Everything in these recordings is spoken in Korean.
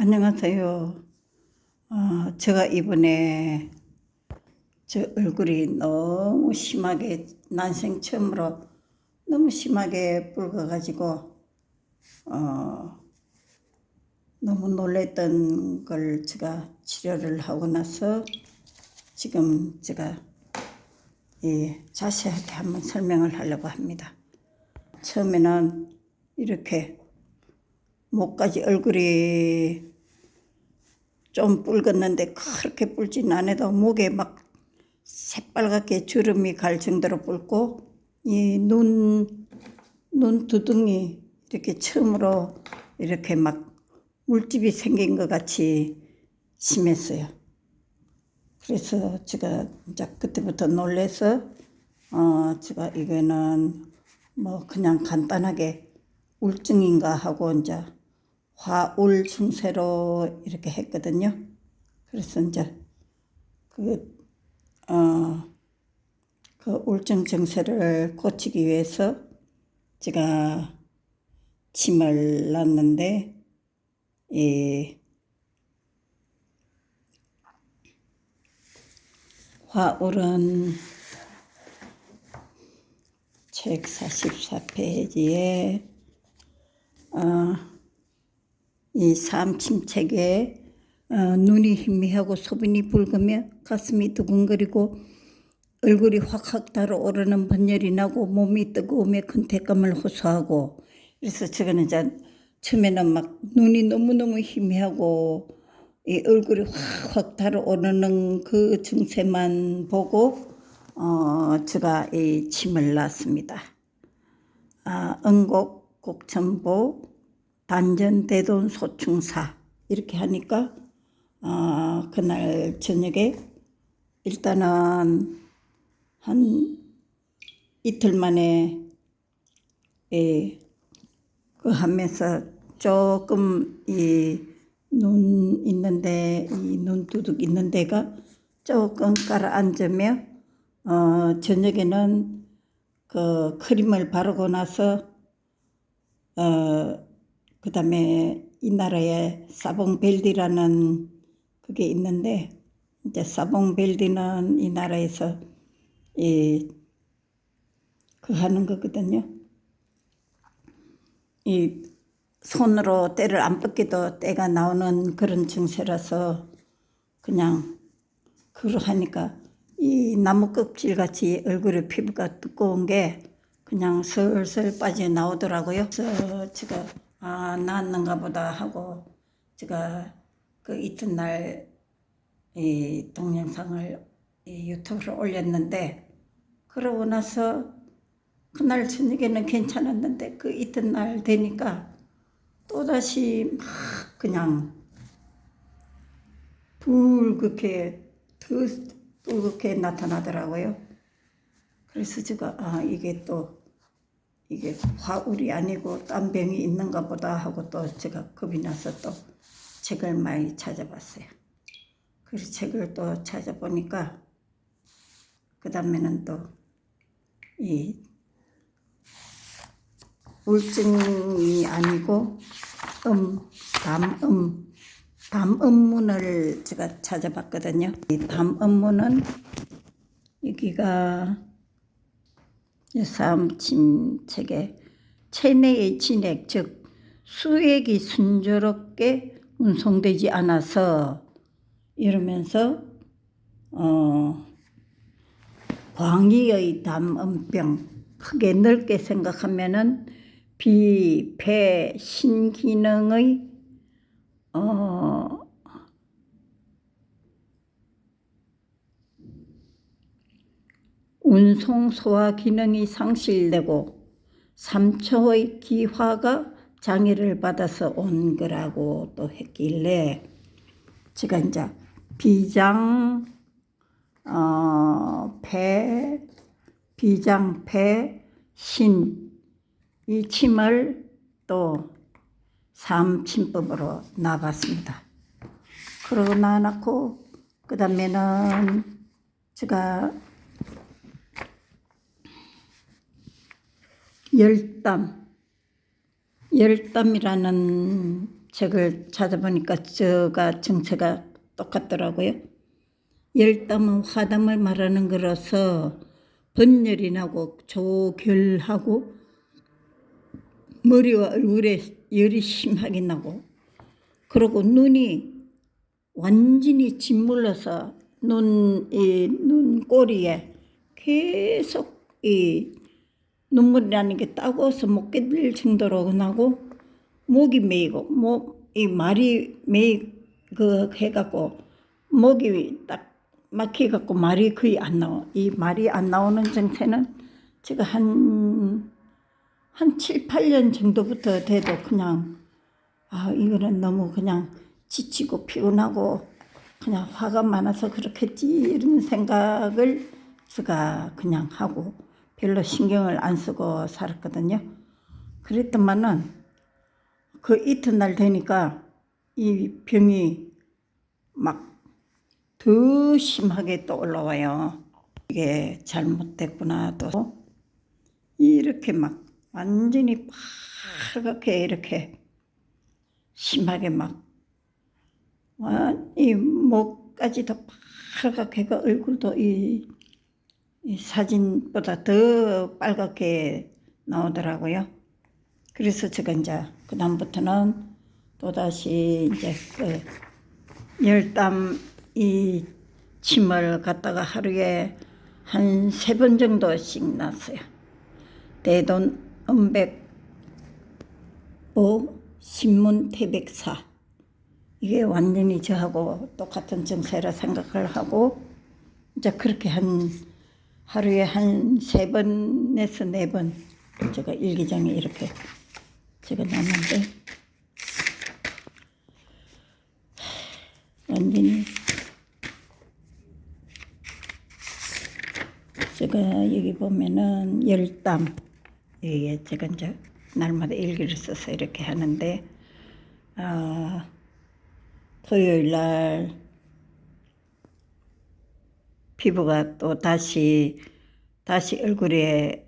안녕하세요. 어, 제가 이번에 저 얼굴이 너무 심하게 난생 처음으로 너무 심하게 붉어가지고 어, 너무 놀랬던 걸 제가 치료를 하고 나서 지금 제가 이 자세하게 한번 설명을 하려고 합니다. 처음에는 이렇게 목까지 얼굴이 좀 붉었는데 그렇게 붉진 않아도 목에 막 새빨갛게 주름이 갈 정도로 붉고 이 눈 눈 두둥이 이렇게 처음으로 이렇게 막 물집이 생긴 것 같이 심했어요. 그래서 제가 이제 그때부터 놀래서 어 제가 이거는 뭐 그냥 간단하게 우울증인가 하고 이제 화울 증세로 이렇게 했거든요. 그래서 이제 그, 어, 그 우울증 증세를 고치기 위해서 제가 침을 놨는데, 이 화울은 책 44페이지에 어, 이 삼침책에 어, 눈이 희미하고 소변이 붉으며 가슴이 두근거리고 얼굴이 확확 달아오르는 번열이 나고 몸이 뜨거우며 근태감을 호소하고 그래서 저거는 이제 처음에는 막 눈이 너무너무 희미하고 이 얼굴이 확확 달아오르는 그 증세만 보고 어 제가 이 침을 놨습니다. 아, 응곡 곡천보 단전 대돈 소충사. 이렇게 하니까 어, 그날 저녁에 일단은 한 이틀 만에 예, 그 하면서 조금 이 눈 있는데 이 눈두둑 있는 데가 조금 가라앉으며 어 저녁에는 그 크림을 바르고 나서 어 그 다음에 이 나라에 사봉벨디라는 그게 있는데 이제 사봉벨디는 이 나라에서 이 그 하는 거거든요. 이 손으로 때를 안 뻗기도 때가 나오는 그런 증세라서 그냥 그걸 하니까 이 나무 껍질 같이 얼굴에 피부가 두꺼운 게 그냥 슬슬 빠져 나오더라고요. 그래서 제가 아 나았는가 보다 하고 제가 그 이튿날 이 동영상을 이 유튜브로 올렸는데 그러고 나서 그날 저녁에는 괜찮았는데 그 이튿날 되니까 또다시 막 그냥 붉게 더 붉게 나타나더라고요. 그래서 제가 아 이게 또 이게 화울이 아니고 딴 병이 있는가 보다 하고 또 제가 겁이 나서 또 책을 많이 찾아봤어요. 그래서 책을 또 찾아보니까 그 다음에는 또이 우울증이 아니고 음, 담음, 담음문을 제가 찾아봤거든요. 이 담음문은 여기가 삼침책에 체내의 진액 즉 수액이 순조롭게 운송되지 않아서 이러면서 어 광의의 담음병 크게 넓게 생각하면은 비, 폐, 신기능의 어, 운송 소화 기능이 상실되고 삼초의 기화가 장애를 받아서 온 거라고 또 했길래 제가 이제 비장 어, 폐, 비장, 폐, 신, 이 침을 또 삼침법으로 놔봤습니다. 그러고 놔놓고, 그 다음에는 제가 열담, 열담이라는 책을 찾아보니까 저가 정체가 똑같더라고요. 열담은 화담을 말하는 거라서 번열이 나고 조결하고 머리와 얼굴에 열이 심하게 나고 그리고 눈이 완전히 짓물러서 눈, 이 눈꼬리에 계속 이 눈물이 나는 게 따가워서 못 견딜 정도로 나고 목이 메이고 목이 말이 메이 그 해갖고 목이 딱 막혀갖고 말이 거의 안 나와. 이 말이 안 나오는 정체는 제가 한, 한 7, 8년 정도부터 돼도 그냥 아, 이거는 너무 그냥 지치고 피곤하고 그냥 화가 많아서 그렇겠지 이런 생각을 제가 그냥 하고 별로 신경을 안 쓰고 살았거든요. 그랬더만은 그 이튿날 되니까 이 병이 막 더 심하게 또 올라와요. 이게 잘못됐구나 또 이렇게 막 완전히 파랗게 이렇게 심하게 막이 목까지도 빨갛게 그 얼굴도 이, 이 사진보다 더 빨갛게 나오더라고요. 그래서 제가 이제 그 다음부터는 또 다시 이제 그 열담 이 침을 갖다가 하루에 한 세 번 정도씩 났어요. 대돈 음백보 신문 태백사 이게 완전히 저하고 똑같은 정세라 생각을 하고 이제 그렇게 한 하루에 한 세 번에서 네 번 제가 일기장에 이렇게 제가 놨는데. 완전히 제가 여기 보면은 열담. 이게 제가 이제 날마다 일기를 써서 이렇게 하는데 아 토요일 날 피부가 또 다시 다시 얼굴에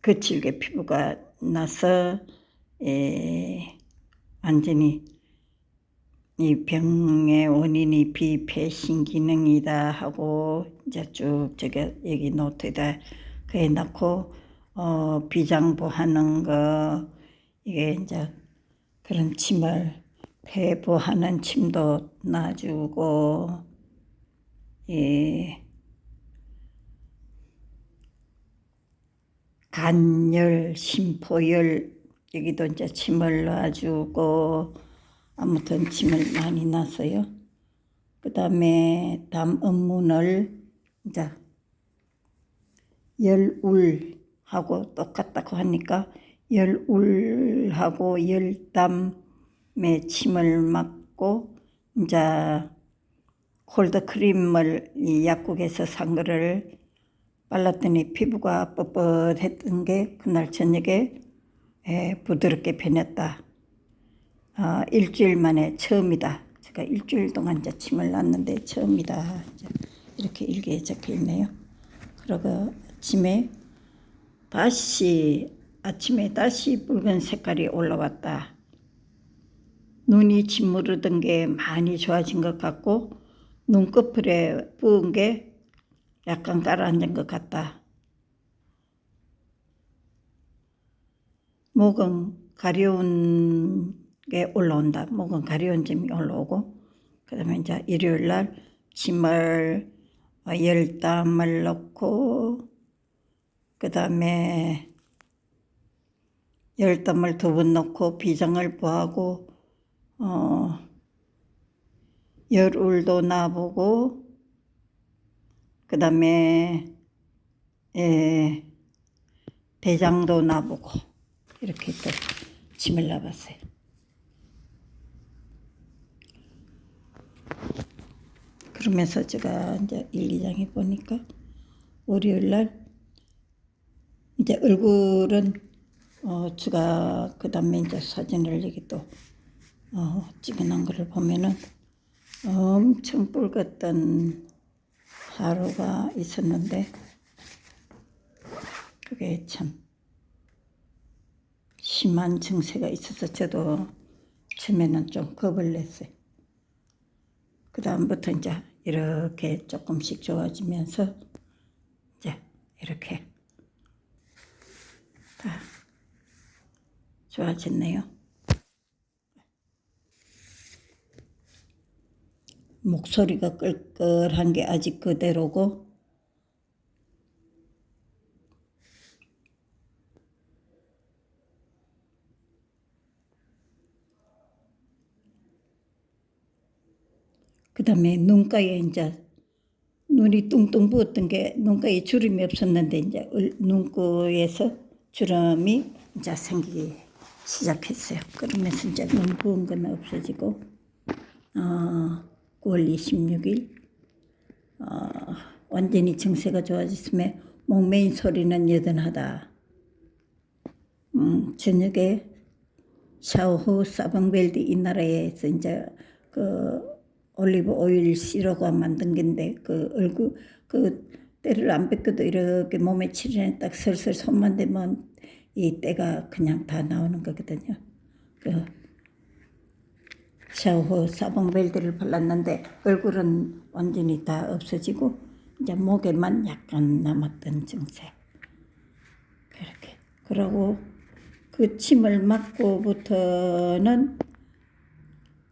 거칠게 피부가 나서 에, 완전히 이 병의 원인이 비폐신 기능이다 하고 이제 쭉 저기 여기 노트에다 그에 넣고 어 비장부하는 거 이게 이제 그런 침을 폐부하는 침도 놔주고 예. 간열, 심포열 여기도 이제 침을 놔주고 아무튼 침을 많이 놨어요. 그 다음에 담 업문을 이제 열울하고 똑같다고 하니까 열울하고 열담에 침을 맞고 이제 콜드 크림을 이 약국에서 산 거를 발랐더니 피부가 뻣뻣했던 게 그날 저녁에 에, 부드럽게 변했다. 아, 일주일 만에 처음이다. 제가 일주일 동안 이제 침을 놨는데 처음이다. 이렇게 일기에 적혀 있네요. 그리고 아침에 다시 아침에 다시 붉은 색깔이 올라왔다. 눈이 짓무르던 게 많이 좋아진 것 같고 눈꺼풀에 부은 게 약간 가라앉은 것 같다. 목은 가려운 게 올라온다. 목은 가려운 점이 올라오고 그 다음에 이제 일요일 날 침을 어, 열담을 넣고 그 다음에 열담을 두 번 넣고 비장을 보하고 어 열울도 놔보고 그 다음에 예, 대장도 놔보고 이렇게 또 침을 놔봤어요. 그러면서 제가 이제 1, 2장에 보니까 월요일 날 이제 얼굴은 어 제가 그 다음에 이제 사진을 여기 또 어, 찍어놓은 거를 보면은 엄청 붉었던 하루가 있었는데 그게 참 심한 증세가 있어서 저도 처음에는 좀 겁을 냈어요. 그 다음부터 이제 이렇게 조금씩 좋아지면서 이제 이렇게 다 좋아졌네요. 목소리가 끌끌한 게 아직 그대로고 그 다음에 눈가에 이제 눈이 뚱뚱 부었던 게 눈가에 주름이 없었는데 이제 얼- 눈가에서 주름이 이제 생기기 시작했어요. 그러면서 이제 눈 부은 건 없어지고 어, 9월 26일 어, 완전히 증세가 좋아졌으며 목매인 소리는 여전하다. 음, 저녁에 샤워 후 사방벨드 이 나라에서 이제 그 올리브 오일 시러가 만든 건데 그 얼굴 그 때를 안 뺏겨도 이렇게 몸에 칠해내 딱 슬슬 손만 대면 이 때가 그냥 다 나오는 거거든요. 그 샤워 후 사방벨드를 발랐는데 얼굴은 완전히 다 없어지고 이제 목에만 약간 남았던 증세. 그렇게 그러고 그 침을 맞고부터는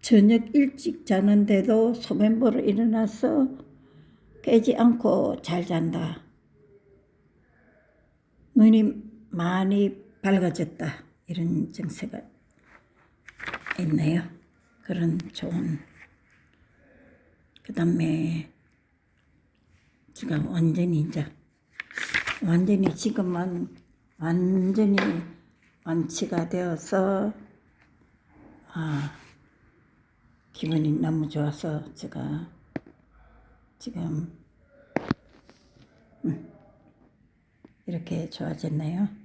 저녁 일찍 자는데도 소변보러 일어나서 깨지 않고 잘 잔다. 눈이 많이 밝아졌다. 이런 증세가 있네요. 그런 좋은. 그 다음에 지금 완전히 이제 완전히 지금은 완전히 완치가 되어서 아 기분이 너무 좋아서 제가 지금 음, 이렇게 좋아졌네요.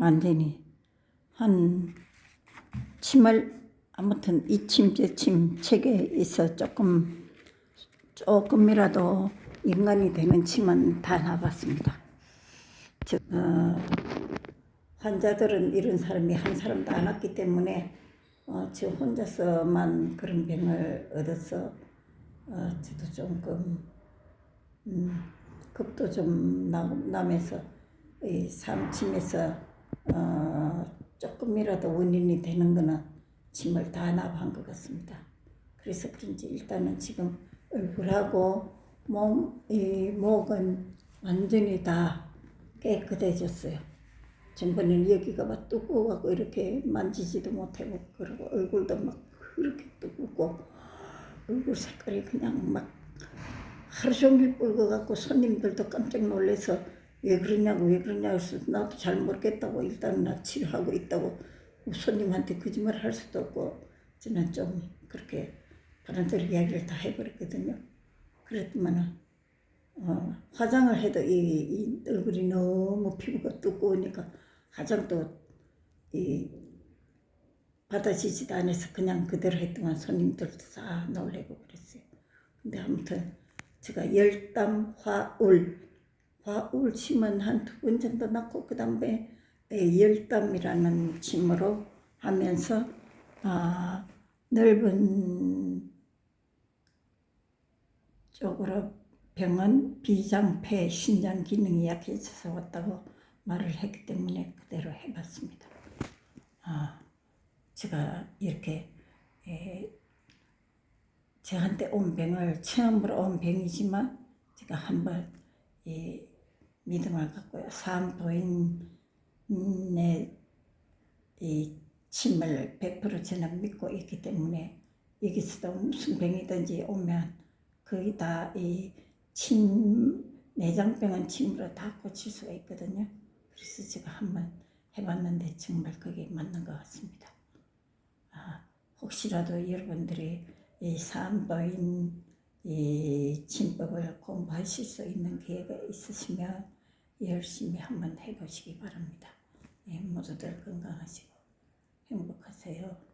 완전히 한 침을 아무튼 이침 저침 책에 있어 조금 조금이라도 인간이 되는 침은 다 나봤습니다. 저, 어, 환자들은 이런 사람이 한 사람도 안 왔기 때문에 어, 저 혼자서만 그런 병을 얻어서 어, 저도 조금 음, 겁도 좀 나, 나면서 이 삼침에서 어, 조금이라도 원인이 되는 거는 침을 다 납한 것 같습니다. 그래서 그런지 일단은 지금 얼굴하고 몸, 이 목은 완전히 다 깨끗해졌어요. 전번에는 여기가 막 두꺼워갖고 이렇게 만지지도 못하고 그러고 얼굴도 막 그렇게 두껍고 얼굴 색깔이 그냥 막 하루 종일 붉어갖고 손님들도 깜짝 놀래서 왜 그러냐고 왜 그러냐고 해서 나도 잘 모르겠다고 일단 나 치료하고 있다고 손님한테 거짓말 할 수도 없고 저는 좀 그렇게 바람대로 이야기를 다 해버렸거든요. 그랬더만은 어, 화장을 해도 이, 이 얼굴이 너무 피부가 두꺼우니까 화장도 이 받아지지도 않아서 그냥 그대로 했더만 손님들도 다 놀래고 그랬어요. 근데 아무튼 제가 열담 화울 화울 침은 한 두 번 정도 넣고 그 다음에 열담이라는 침으로 하면서 아, 넓은 쪽으로 병은 비장, 폐, 신장 기능이 약해져서 왔다고 말을 했기 때문에 그대로 해봤습니다. 아, 제가 이렇게 에, 저한테 온 병을 처음으로 온 병이지만 제가 한번 이 믿음을 갖고 산부인의 이 침을 100% 저는 믿고 있기 때문에 여기서도 무슨 병이든지 오면 거의 다 이 침 내장병은 침으로 다 고칠 수가 있거든요. 그래서 제가 한번 해봤는데 정말 그게 맞는 것 같습니다. 아, 혹시라도 여러분들이 이 산부인 이 침법을 공부하실 수 있는 기회가 있으시면 열심히 한번 해보시기 바랍니다. 예, 모두들 건강하시고 행복하세요.